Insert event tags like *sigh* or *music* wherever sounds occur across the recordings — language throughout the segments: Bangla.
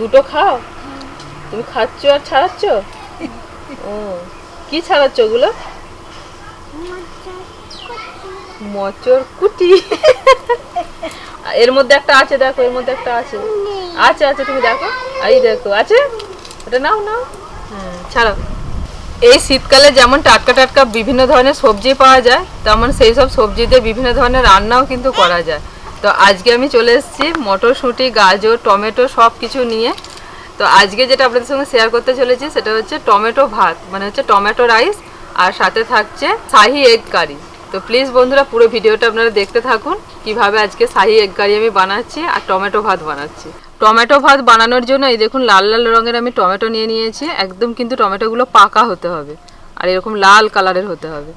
দুটো খাও? তুমি খাচ্ছ আর ছাড়াচ্ছ? ও, কি ছাড়াচ্ছ ওগুলো? মচর কুটি। এর মধ্যে একটা আছে, দেখো, এর মধ্যে একটা আছে। আছে আছে, তুমি দেখো। এই দেখো, আছে? ওটা নাও নাও। হ্যাঁ ছাড়াও। এই শীতকালে যেমন টাটকা টাটকা বিভিন্ন ধরনের সবজি পাওয়া যায়, তেমন সেই সব সবজি দিয়ে বিভিন্ন ধরনের রান্নাও কিন্তু করা যায়। তো আজকে আমি চলে এসেছি মটরশুঁটি, গাজর, টমেটো সব কিছু নিয়ে। তো আজকে যেটা আপনাদের সঙ্গে শেয়ার করতে চলেছি সেটা হচ্ছে টমেটো ভাত মানে হচ্ছে টমেটো রাইস আর সাথে থাকছে শাহি এগ কারি তো প্লিজ বন্ধুরা পুরো ভিডিওটা আপনারা দেখতে থাকুন, কীভাবে আজকে শাহি এগ কারি আমি বানাচ্ছি আর টমেটো ভাত বানাচ্ছি। টমেটো ভাত বানানোর জন্য এই দেখুন লাল লাল রঙের আমি টমেটো নিয়ে নিয়েছি, একদম কিন্তু টমেটোগুলো পাকা হতে হবে, আর এরকম লাল কালারের হতে হবে।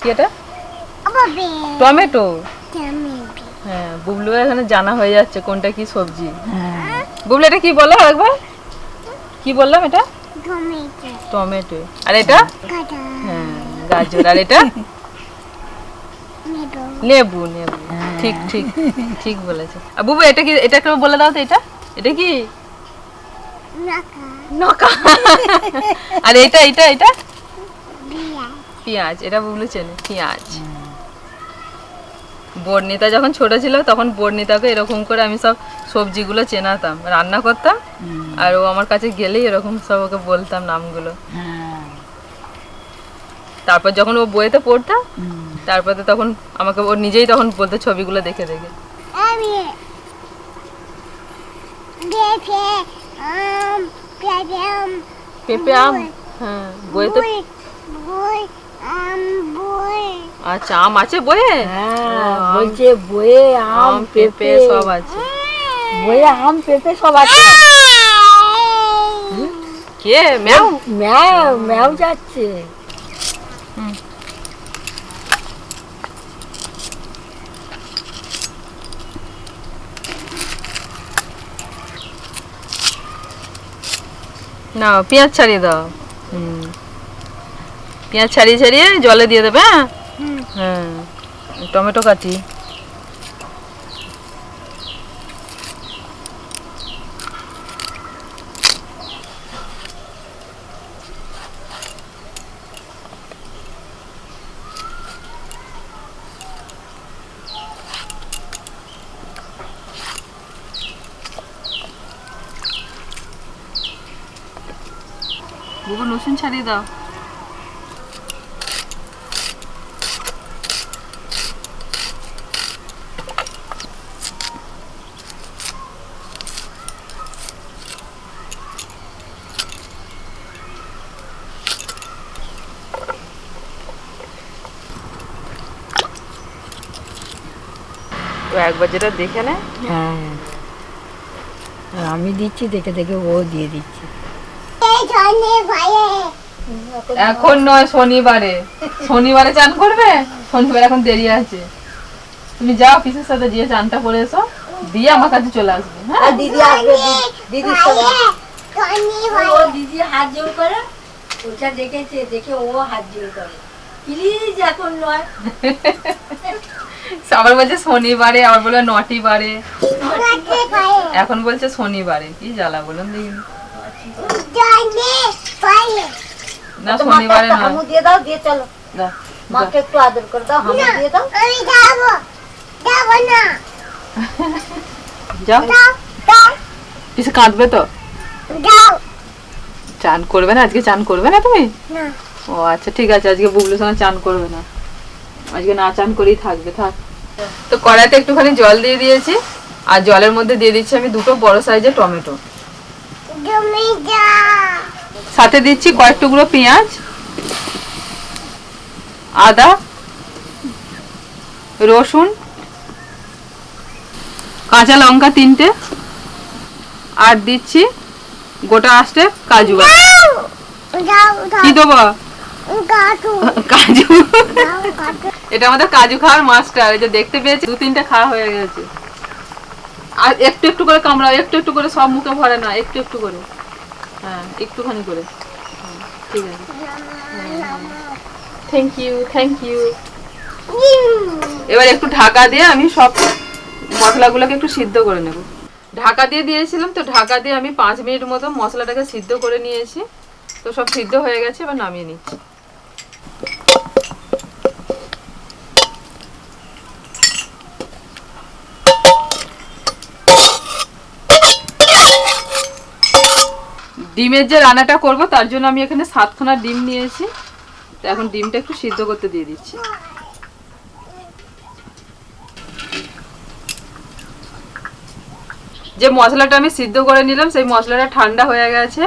কি এটা? টমেটো? হ্যাঁ বুবলু এখানে জানা হয়ে যাচ্ছে কোনটা কি সবজি। বুবলু এটা কি বলো একবার? কি বললাম এটা? টমেটো। আর এটা? হ্যাঁ গাজর। আর এটা? লেবু। লেবু ঠিক ঠিক ঠিক বলেছে। আর বুবু এটা কি এটা একটু বলে দাও তো এটা? এটা কি? নকা। আর এটা এটা এটা? পেঁয়াজ। এটা বুবলু চেনে পেঁয়াজ। বর্ণিতা যখন ছোট ছিল তখন বর্ণিতাকে এরকম করে আমি সব সবজিগুলো চেনাতাম রান্না করতাম আর ও আমার কাছে গেলেই এরকম সব ওকে বলতাম নামগুলো। তারপর যখন ও বইতে পড়তাম তারপরে তো তখন আমাকে ও নিজেই তখন বলতো ছবিগুলো দেখে দেখে। পেঁপে আম হ্যাঁ বইতে আচ্ছা আম আছে বইয়ে হ্যাঁ বলছে বয়ে আম পেঁপে সব আছে। বয়ে আম পেঁপে সব আছে। কে? ম্যাও? ম্যাও ম্যাও যাচ্ছে। না পেঁয়াজ ছাড়িয়ে দাও। হুম। পেঁয়াজ ছাড়িয়ে ছাড়িয়ে জলে দিয়ে দেবে হ্যাঁ? হ্যাঁ টমেটো কাটি। বুবু রসুন ছাড়িয়ে দাও। একবার যেটা দেখে নে। হ্যাঁ। আমি দিচ্ছি দেখে দেখে ও দিয়ে দিচ্ছে। এখন নয় শনিবারে। শনিবারে চান করবে? শনিবার এখন দেরি আছে। তুমি যাও পিসের সাথে গিয়ে চানটা করে এসো। দিয়ে আমার কাছে চলে আসবে হ্যাঁ? দিদি আসবে দিদির ও দিদি হাত জোর করে? ওটা দেখেছে দেখে ও হাত জোর করে। প্লিজ এখন নয়। *laughs* আবার বলছে শনিবারে আবার বলবে নটি বারে এখন বলছে শনিবারে কি জ্বালা বলুন দেখি। না শনিবারে হামু দিয়ে দাও দিয়ে চলো। মাকে একটু আদর করে দাও হামু দিয়ে দাও। যাও। পিসে কাঁদবে তো? চান করবে না? আজকে চান করবে না তুমি? ও আচ্ছা ঠিক আছে আজকে বুবলুর সঙ্গে চান করবে না। আজকে না চান করেই থাকবে থাক। তো কড়াইতে একটুখানি জল দিয়ে দিয়েছি আর জলের মধ্যে দিয়ে দিচ্ছি আমি দুটো বড় সাইজের টমেটো। সাথে দিচ্ছি কয়েক টুকরো পেঁয়াজ আদা রসুন কাঁচা লঙ্কা তিনটে আর দিচ্ছি গোটা আস্তে কাজু বাদাম। কি দেবো? কাজু। এটা আমাদের কাজু খাওয়ার মাস্টার এই যে দেখতে পেয়েছি দু তিনটে খাওয়া হয়ে গেছে। আর একটু একটু করে কামড়াও একটু একটু করে সব মুখে ভরে না একটু একটু করে। হ্যাঁ একটুখানি করে। ঠিক আছে। থ্যাংক ইউ থ্যাংক ইউ এবার একটু ঢাকা দিয়ে আমি সব মশলাগুলোকে একটু সিদ্ধ করে নেব। ঢাকা দিয়ে দিয়েছিলাম তো ঢাকা দিয়ে আমি পাঁচ মিনিট মতো মশলাটাকে সিদ্ধ করে নিয়েছি। তো সব সিদ্ধ হয়ে গেছে এবার নামিয়ে নিচ্ছি। ডিমের যে রান্নাটা করব তার জন্য আমি এখানে সাতখানা ডিম নিয়েছি। তো এখন ডিমটা একটু সিদ্ধ করতে দিয়ে দিচ্ছি। যে মশলাটা আমি সিদ্ধ করে নিলাম সেই মশলাটা ঠান্ডা হয়ে গেছে।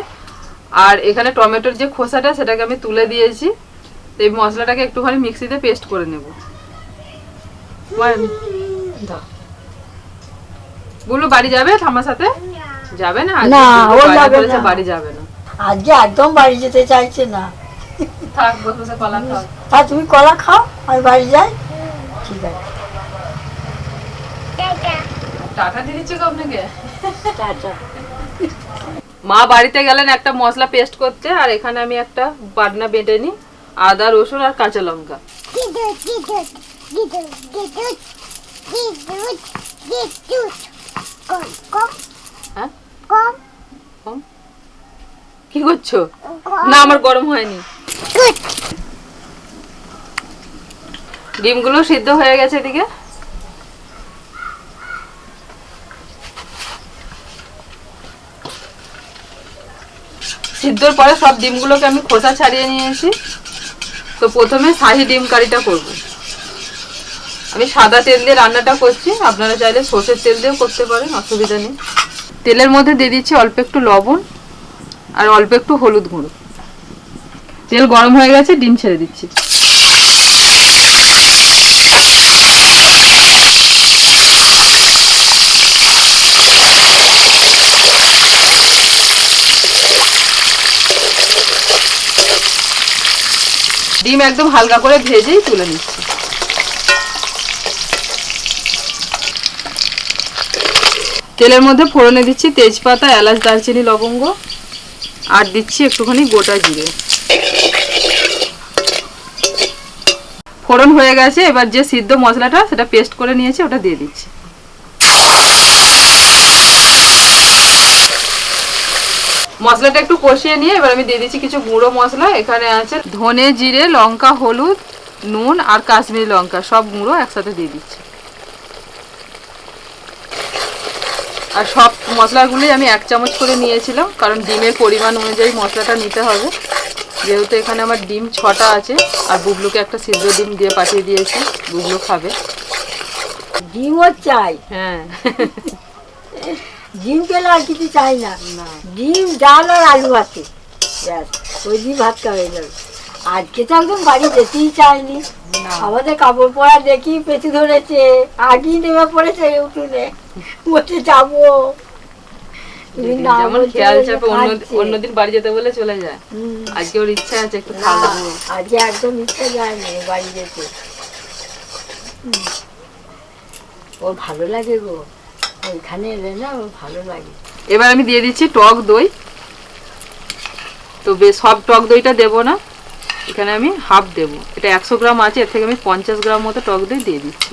আর এখানে টমেটোর যে খোসাটা সেটাকে আমি তুলে দিয়েছি। তো এই মশলাটাকে একটুখানি মিক্সিতে পেস্ট করে নেব। বলল বাড়ি যাবে ঠাম্মার সাথে? যাবে না? না, ও যাবে না। বাড়ি যাবে না। আজকে একদম বাড়ি যেতে চাইছে না। থাক বসে কলা খাও। তা তুমি কলা খাও আমি বাড়ি যাই। ঠিক আছে। টাকা দিয়ে দিচ্ছে আপনাকে? টাটা। মা বাড়িতে গেলেন একটা মশলা পেস্ট করতে আর এখানে আমি একটা বাটনা বেটে নিই আদা রসুন আর কাঁচা লঙ্কা। কম? কি করছ? না আমার গরম হয়নি। ডিমগুলো সিদ্ধ হয়ে গেছে এদিকে। সিদ্ধর পরে সব ডিমগুলোকে আমি খোসা ছাড়িয়ে নিয়েছি তো প্রথমে শাহি ডিম কারিটা করব। আমি সাদা তেল দিয়ে রান্নাটা করছি। আপনারা চাইলে সর্ষের তেল দিয়েও করতে পারেন অসুবিধা নেই। তেলের মধ্যে দিয়ে দিচ্ছি অল্প একটু লবণ আর অল্প একটু হলুদ গুঁড়ো। তেল গরম হয়ে গেছে, ডিম ছেড়ে দিচ্ছি। ডিম একদম হালকা করে ভেজেই তুলে নিচ্ছি। তেলের মধ্যে ফোড়নে দিচ্ছি তেজপাতা, এলাচ, দারচিনি, লবঙ্গ আর দিচ্ছি একটুখানি গোটা জিরে। ফোড়ন হয়ে গেছে, এবার যে সিদ্ধ মশলাটা সেটা পেস্ট করে নিয়েছি, ওটা দিয়ে দিচ্ছি। মশলাটা একটু কষিয়ে নিয়ে এবার আমি দিয়ে দিচ্ছি কিছু গুঁড়ো মশলা, এখানে আছে ধনে, জিরে, লঙ্কা, হলুদ, নুন আর কাশ্মীরি লঙ্কা, সব গুঁড়ো একসাথে দিয়ে দিচ্ছি। আর সব মশলাগুলি আমি এক চামচ করে নিয়েছিলাম কারণ ডিমের পরিমাণ অনুযায়ী মশলাটা নিতে হবে। যেহেতু এখানে আমার ডিম ছটা আছে আর বুবলুকে একটা সিদ্ধ ডিম দিয়ে পাঠিয়ে দিয়েছি বুবলু খাবে। ডিমও চাই। হ্যাঁ। ডিম পেলে আর কিছু চাই না। ডিম ডাল আর আলু আছে ব্যাস ওই দিয়ে ভাত খাওয়া যাবে আজকে তো একদম বাড়ি যেতেই চাইনি। আমাদের কাপড় পরা দেখি পেছু ধরেছে আগেই নেমে পড়েছে উঠুনে। বসে যাব? যেমন খেয়াল চাপে অন্যদিন বাড়ি যেতে বলে চলে যায়। আজকে ওর ইচ্ছা আছে একটু খাওয়াবো আজকে একদম ইচ্ছে যায়নি বাড়ি যেতে। ওর ভালো লাগে গো। ওইখানে এলে না ওর ভালো লাগে। এবার আমি দিয়ে দিচ্ছি টক দই। তো বেশ সব টক দইটা দেবো না। এখানে আমি হাফ দেবো। এটা একশো গ্রাম আছে এর থেকে আমি পঞ্চাশ গ্রাম মতো টক দই দিয়ে দিচ্ছি।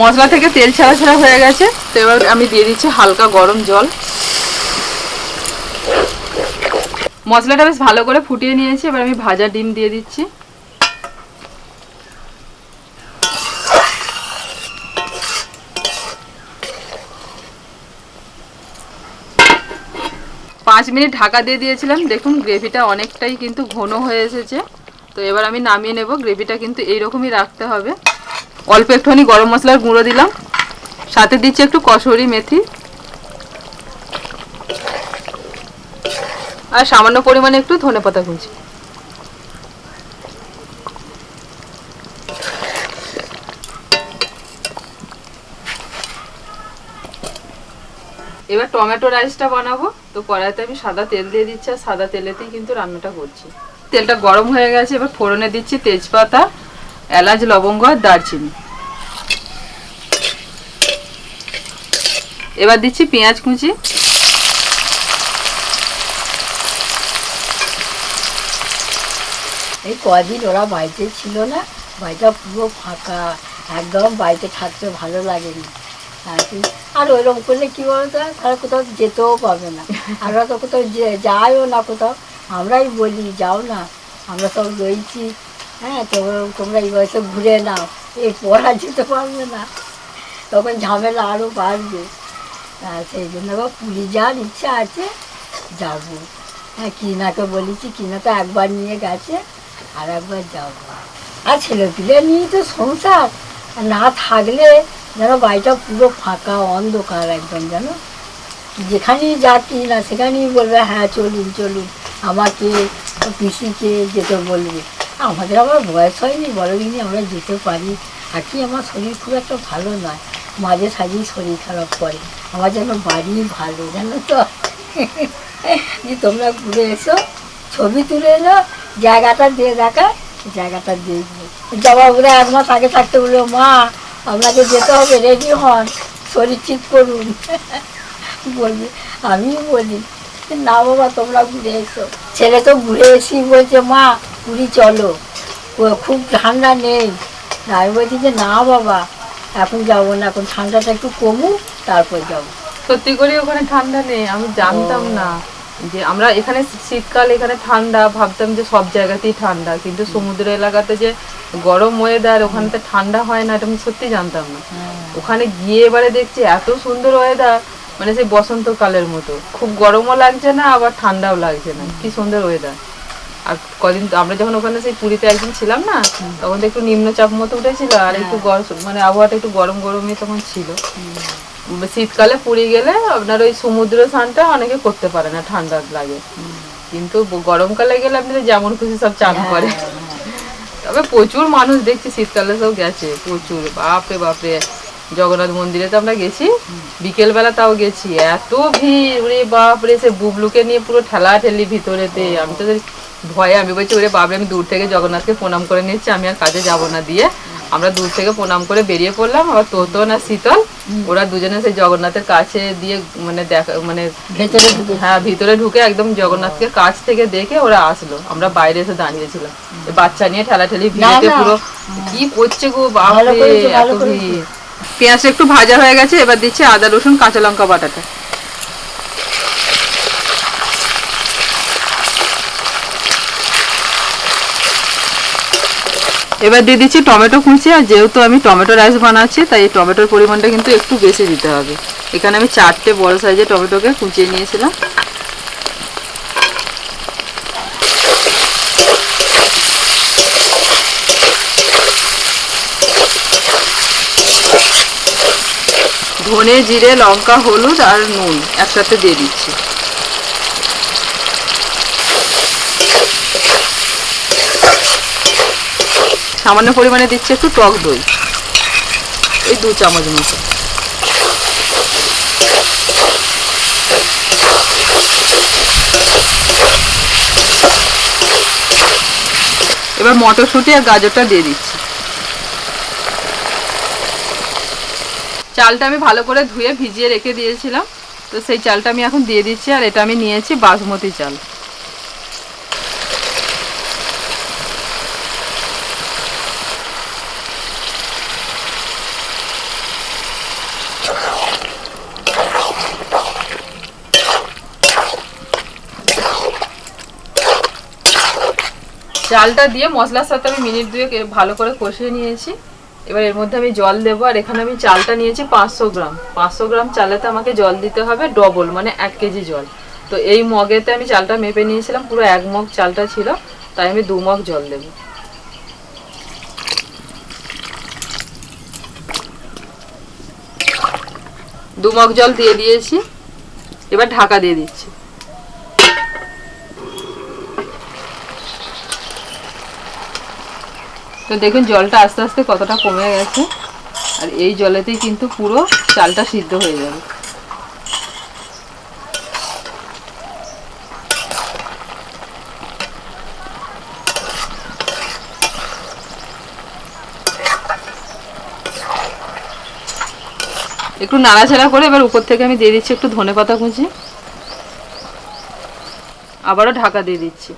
মশলা থেকে তেল ছাড়া ছাড়া হয়ে গেছে। তো এবার আমি দিয়ে দিচ্ছি হালকা গরম জল। মশলাটা বেশ ভালো করে ফুটিয়ে নিয়েছি, এবার আমি ভাজা ডিম দিয়ে দিচ্ছি। পাঁচ মিনিট ঢাকা দিয়ে দিয়েছিলাম। দেখুন, গ্রেভিটা অনেকটাই কিন্তু ঘন হয়ে এসেছে। তো এবার আমি নামিয়ে নেব। গ্রেভিটা কিন্তু এইরকমই রাখতে হবে। অল্প একটুখানি গরম মশলার গুঁড়ো দিলাম। সাথে দিচ্ছি একটু কসুরি মেথি। আর সামান্য পরিমাণে একটু ধনে পাতা কুচি। এবার টমেটো রাইসটা বানাবো। তো কড়াইতে আমি সাদা তেল দিয়ে দিচ্ছি, আর সাদা তেলেতেই কিন্তু রান্নাটা করছি। তেলটা গরম হয়ে গেছে, এবার ফোড়নে দিচ্ছি তেজপাতা। এলাচ, লবঙ্গ আর দারচিনি। এবার দিচ্ছি পেঁয়াজ কুচি। এই কদিন ওরা বাড়িতে ছিল না, বাড়িটা পুরো ফাঁকা, একদম বাড়িতে থাকতে ভালো লাগেনি। আর ওইরকম করলে কী বলতো, তারা কোথাও যেতেও পাবে না। আমরা তো কোথাও যাইও না কোথাও। আমরাই বলি, যাও না, আমরা সব রয়েছি। হ্যাঁ তো তোমরা এই বয়সে ঘুরে নাও। এরপর আর যেতে পারবে না। তখন ঝামেলা আরও বাড়বে। আর সেই জন্য আবার পুরী যাওয়ার ইচ্ছা আছে, যাব। হ্যাঁ কিনাকে বলেছি, কিনা তো একবার নিয়ে গেছে, আর একবার যাব। আর ছেলেপিলে নিয়ে তো সংসার। না থাকলে যেন বাড়িটা পুরো ফাঁকা, অন্ধকার একদম যেন। যেখানেই যাচ্ছি না, সেখানেই বলবে হ্যাঁ চলুন চলুন। আমাকে, পিসিকে যেতে বলবে। আমাদের আবার বয়স হয়নি বড় দিনই আমরা যেতে পারি আর কি আমার শরীর খুব একটা ভালো নয় মাঝে সাঝেই শরীর খারাপ করে আমার যেন বাড়ি ভালো জানো তো যে তোমরা ঘুরে এসো ছবি তুলে এলো জায়গাটা দিয়ে দেখা জায়গাটা দেখব বলে এক মাস আগে থাকতে বলল মা আপনাকে যেতে হবে রেডি হন শরীর ঠিক করুন বলবে আমি বলি না বাবা তোমরা ঘুরে এসো ছেলে তো ঘুরে এসি বলছে, মা পুরী চলো। খুব ঠান্ডা নেই। আমি বলছি যে না বাবা এখন যাব না। এখন ঠান্ডাটা একটু কমুক তারপর যাব। সত্যি করে ওখানে ঠান্ডা নেই। আমি জানতাম না যে আমরা এখানে শীতকাল এখানে ঠান্ডা। ভাবতাম যে সব জায়গাতেই ঠান্ডা। কিন্তু সমুদ্র এলাকাতে যে গরম ওয়েদার ওখানে তো ঠান্ডা হয় না এটা আমি সত্যি জানতাম না। ওখানে গিয়ে এবারে দেখছি এত সুন্দর ওয়েদার মানে সেই বসন্তকালের মতো। খুব গরমও লাগছে না আবার ঠান্ডাও লাগছে না। কি সুন্দর ওয়েদার আর কদিন আমরা যখন ওখানে সেই পুরীতে একদিন ছিলাম না তখন তো একটু নিম্নচাপ মতো উঠেছিল আর একটু গরম মানে আবহাওয়াটা একটু গরম গরমই তখন ছিল। শীতকালে পুরী গেলে আপনার ওই সমুদ্র স্নানটা অনেকে করতে পারে না ঠান্ডা লাগে। কিন্তু গরমকালে গেলে আপনি তো যেমন খুশি সব চান করে তবে প্রচুর মানুষ দেখছি শীতকালে সব গেছে প্রচুর। বাপরে বাপরে। জগন্নাথ মন্দিরে তো আমরা গেছি বিকেল বেলা তাও গেছি। এত ভিড় বাপরে সে বুবলুকে নিয়ে পুরো ঠেলা ঠেলি ভিতরেতে। আমি তো ভয়ে আমি বলছি ওরে বাপরে আমি দূর থেকে জগন্নাথকে প্রণাম করে নিচ্ছি আমি আর কাজে যাব না দিয়ে। আমরা দূর থেকে প্রণাম করে বেরিয়ে পড়লাম আবার তোতন আর শীতল ওরা দুজনে সেই জগন্নাথের কাছে দিয়ে মানে দেখা মানে ভেতরে হ্যাঁ ভিতরে ঢুকে একদম জগন্নাথকে কাছ থেকে দেখে ওরা আসলো। আমরা বাইরে এসে দাঁড়িয়েছিলাম। বাচ্চা নিয়ে ঠেলাঠেলি ভিড়েতে না। পুরো কি করছে গো এত পেঁয়াজটা একটু ভাজা হয়ে গেছে এবার দিচ্ছি আদা রসুন কাঁচা লঙ্কা বাটাটা। এবার দিয়ে দিচ্ছি টমেটো কুচি, আর যেহেতু আমি টমেটো রাইস বানাচ্ছি, তাই এই টমেটোর পরিমাণটা কিন্তু একটু বেশি দিতে হবে। এখানে আমি চারটে বড় সাইজের টমেটোকে কুচিয়ে নিয়েছিলাম। ধনে, জিরে, লঙ্কা, হলুদ আর নুন একসাথে দিয়ে দিচ্ছি। সামান্য পরিমাণে দিচ্ছি একটু টক দই। এই দু চামচ মতো। এবার মটরশুঁটি আর গাজরটা দিয়ে দিচ্ছি। চালটা আমি ভালো করে ধুয়ে ভিজিয়ে রেখে দিয়েছিলাম। তো সেই চালটা আমি এখন দিয়ে দিচ্ছি আর এটা আমি নিয়েছি বাসমতি চাল। চালটা দিয়ে মশলার সাথে আমি মিনিট দুয়েক ভালো করে কষিয়ে নিয়েছি। এবার এর মধ্যে আমি জল দেবো, আর এখানে আমি চালটা নিয়েছি পাঁচশো গ্রাম। পাঁচশো গ্রাম চালেতে আমাকে জল দিতে হবে ডবল মানে এক কেজি জল। তো এই মগেতে আমি চালটা মেপে নিয়েছিলাম, পুরো এক মগ চালটা ছিল, তাই আমি দু মগ জল দেবো। দু মগ জল দিয়ে দিয়েছি, এবার ঢাকা দিয়ে দিচ্ছি। তো দেখুন, জলটা আস্তে আস্তে কতটা কমে গেছে। আর এই জলেতেই কিন্তু পুরো চালটা সিদ্ধ হয়ে যাবে। একটু নাড়াচাড়া করে এবার উপর থেকে আমি দিয়ে দিচ্ছি একটু ধনে পাতা কুচি। আবারও ঢাকা দিয়ে দিচ্ছি।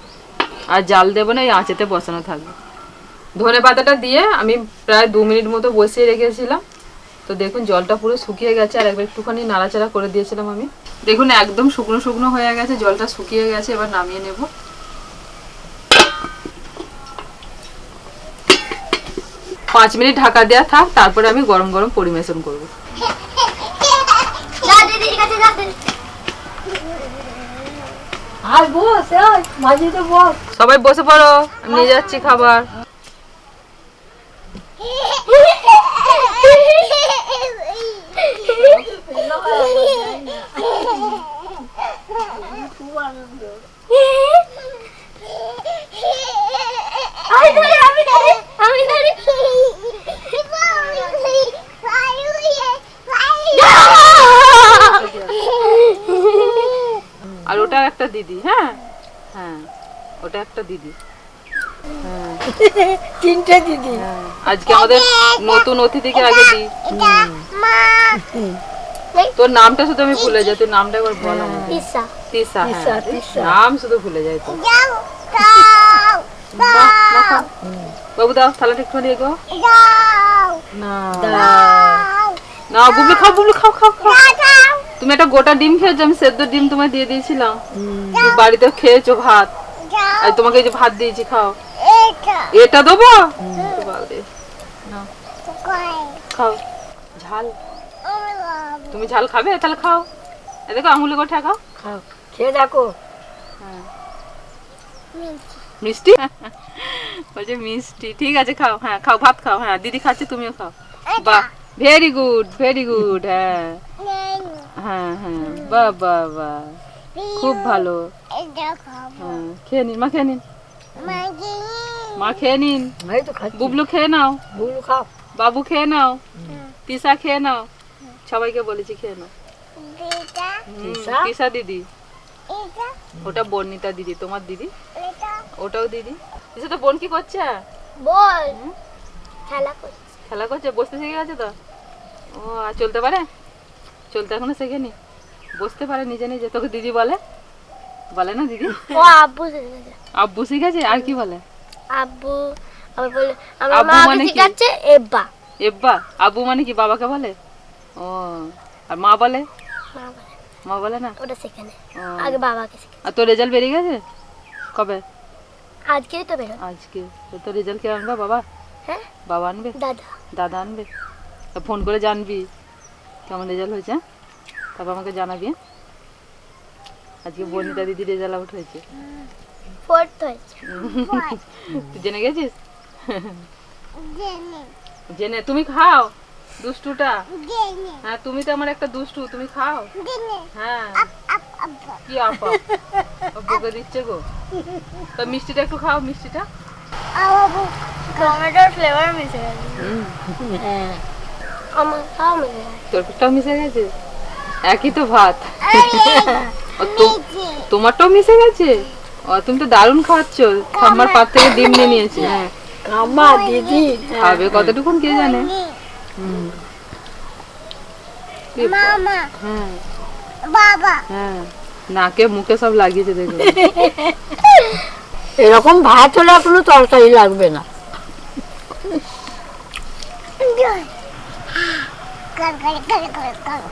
আর জাল দেবো না, এই আঁচেতে বসানো থাকবে। ধনে পাতাটা দিয়ে আমি প্রায় দু মিনিট মতো বসিয়ে রেখেছিলাম। তো দেখুন জলটা পুরো শুকিয়ে গেছে আর একবার একটুখানি নাড়াচাড়া করে দিয়েছিলাম আমি। দেখুন একদম শুকনো শুকনো হয়ে গেছে জলটা শুকিয়ে গেছে এবার নামিয়ে নেব। পাঁচ মিনিট ঢাকা দেওয়া থাক তারপরে আমি গরম গরম পরিবেশন করব। সবাই বসে পড়ো আমি নিয়ে যাচ্ছি খাবার আমি ধরি, আমি ধরি, আমি ধরি। আর ওটা একটা দিদি হ্যাঁ? হ্যাঁ ওটা একটা দিদি। তিনটে দিদি। আজকে আমাদের নতুন অতিথিকে আগে দিই। তোর নামটা শুধু আমি ভুলে যাই। তোর নামটা একবার বল তিসা তিসা, হ্যাঁ। নাম শুধু ভুলে যাই তো। বাবু দাও থালাটা একটু দিয়ে গো না। না বুবলি খাও বুবলি খাও খাও খাও। তুমি একটা গোটা ডিম খেয়েছো আমি সেদ্ধ ডিম তোমায় দিয়ে দিয়েছিলাম। বাড়িতে খেয়েছো ভাত। আর তোমাকে এই যে ভাত দিয়েছি খাও। এটা, এটা দেবো? খাও। ঝাল। তুমি ঝাল খাবে? তাহলে খাও। এ দেখো আঙুলে করে ঠেকাও খাও। খেয়ে দেখো। হ্যাঁ। মিষ্টি। *laughs* বলছে মিষ্টি। ঠিক আছে খাও। হ্যাঁ খাও ভাত খাও। হ্যাঁ দিদি খাচ্ছে তুমিও খাও। বাহ ভেরি গুড ভেরি গুড হ্যাঁ। হ্যাঁ হ্যাঁ। বাহ বাহ বাহ। খুব ভালো। হ্যাঁ খেয়ে নিন মা খেয়ে নিন। মা খেয়ে নিন। বুবলু খেয়ে নাও। বুবলু খাও। বাবু খেয়ে নাও। তিসা খেয়ে নাও। সবাইকে বলেছি খেয়ে নাও। তিসা? তিসা দিদি। ওটা বর্ণিতা দিদি তোমার দিদি? ওটাও দিদি। তিসা তো বোন কি করছে? বল খেলা করছি। খেলা করছে বসতে শিখে গেছে তো? ও আর চলতে পারে? চলতে এখনও শেখেনি। বসতে পারে নিজে নিজে তোকে দিদি বলে। বলে না দিদি? ও আব্বু শিখেছে আব্বু শিখেছে আর কি বলে? আব্বু আবার বলে আমার মা মানে কি? শিখাচ্ছে এব্বা। এব্বা? আব্বু মানে কি? বাবাকে বলে? ও আর মা বলে? মা বলে, না? ওটা সেখানে। আগে বাবাকে শিখে আর তোর রেজাল্ট বেরিয়ে গেছে? কবে? আজকেই তো বেরো আজকে। তো তোর রেজাল্ট কে আনবা বাবা? হ্যাঁ? বাবা আনবে? দাদা। দাদা আনবে? তা ফোন করে জানবি। কেমন রেজাল্ট হয়েছে হ্যাঁ? তারপর আমাকে জানাবি হ্যাঁ? আজকে বনিতা দিদি রেজাল্ট আউট হয়েছে। ফোর্থ হয়েছে। *laughs* তুই জেনে গেছিস? জেনে। তুমি খাও দুষ্টুটা। হ্যাঁ তুমি তো আমার একটা দুষ্টু তুমি খাও। হ্যাঁ। কি আপা বকে দিচ্ছে গো। তো মিষ্টিটা একটু খাও মিষ্টিটা। টমেটোর ফ্লেভার মিশে গেছে। হ্যাঁ। আমার খাও মিশে গেছে। মিশে গেছে? একই তো ভাত। তোমারটাও মিশে গেছে? ও তুমি তো দারুণ খাচ্ছ। আমার পাত থেকে ডিম নিয়ে নিয়েছে। হ্যাঁ। কাম্মা দিদি খাবে কতটুকুন কে জানে? মামা হ্যাঁ। বাবা। হ্যাঁ। নাকে মুখে সব লাগিয়েছে দেখো। এরকম ভাত হলে কোনো তরকারি লাগবে না। কর কর কর কর কর